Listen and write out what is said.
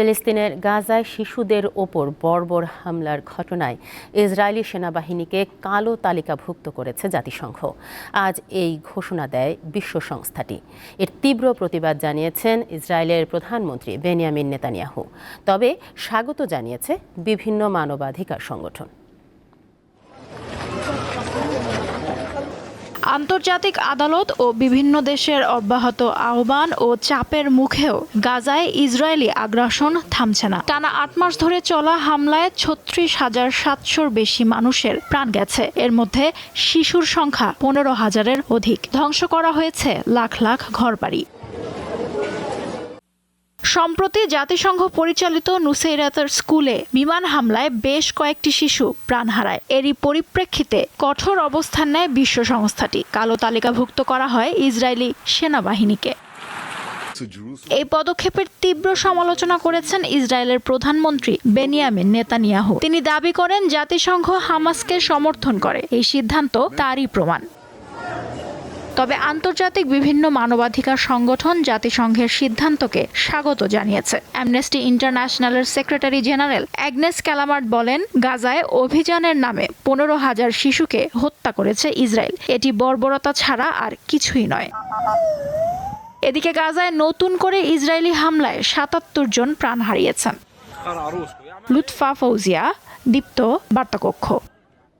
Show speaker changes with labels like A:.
A: ফিলিস্তিনের গাজায় শিশুদের ওপর বর্বর হামলার ঘটনায় ইসরায়েলি সেনাবাহিনীকে কালো তালিকাভুক্ত করেছে জাতিসংঘ আজ এই ঘোষণা দেয় বিশ্ব সংস্থাটি এর তীব্র প্রতিবাদ জানিয়েছেন ইসরায়েলের প্রধানমন্ত্রী বেনিয়ামিন নেতানিয়াহু তবে স্বাগত জানিয়েছে বিভিন্ন মানবাধিকার সংগঠন
B: আন্তর্জাতিক আদালত ও বিভিন্ন দেশের অব্যাহত আহ্বান ও চাপের মুখেও গাজায় ইসরায়েলি আগ্রাসন থামছে না টানা আট মাস ধরে চলা হামলায় ছত্রিশ হাজার সাতশোর বেশি মানুষের প্রাণ গেছে এর মধ্যে শিশুর সংখ্যা পনেরো হাজারের অধিক ধ্বংস করা হয়েছে লাখ লাখ ঘরবাড়ি সম্প্রতি জাতিসংঘ পরিচালিত নুসেইরাতের স্কুলে বিমান হামলায় বেশ কয়েকটি শিশু প্রাণ হারায় এরই পরিপ্রেক্ষিতে কঠোর অবস্থান নেয় বিশ্ব সংস্থাটি কালো তালিকাভুক্ত করা হয় ইসরায়েলি সেনাবাহিনীকে এই পদক্ষেপের তীব্র সমালোচনা করেছেন ইসরায়েলের প্রধানমন্ত্রী বেনিয়ামিন নেতানিয়াহু তিনি দাবি করেন জাতিসংঘ হামাসকে সমর্থন করে এই সিদ্ধান্ত তারই প্রমাণ তবে আন্তর্জাতিক বিভিন্ন মানবাধিকার সংগঠন জাতিসংঘের সিদ্ধান্তকে স্বাগত জানিয়েছে অ্যামনেস্টি ইন্টারন্যাশনালের সেক্রেটারি জেনারেল অ্যাগনেস ক্যালামার্ট বলেন গাজায় অভিযানের নামে পনেরো হাজার শিশুকে হত্যা করেছে ইসরায়েল এটি বর্বরতা ছাড়া আর কিছুই নয় এদিকে গাজায় নতুন করে ইসরায়েলি হামলায় সাতাত্তর জন প্রাণ হারিয়েছেন লুৎফা ফৌজিয়া দীপ্ত বার্তাকক্ষ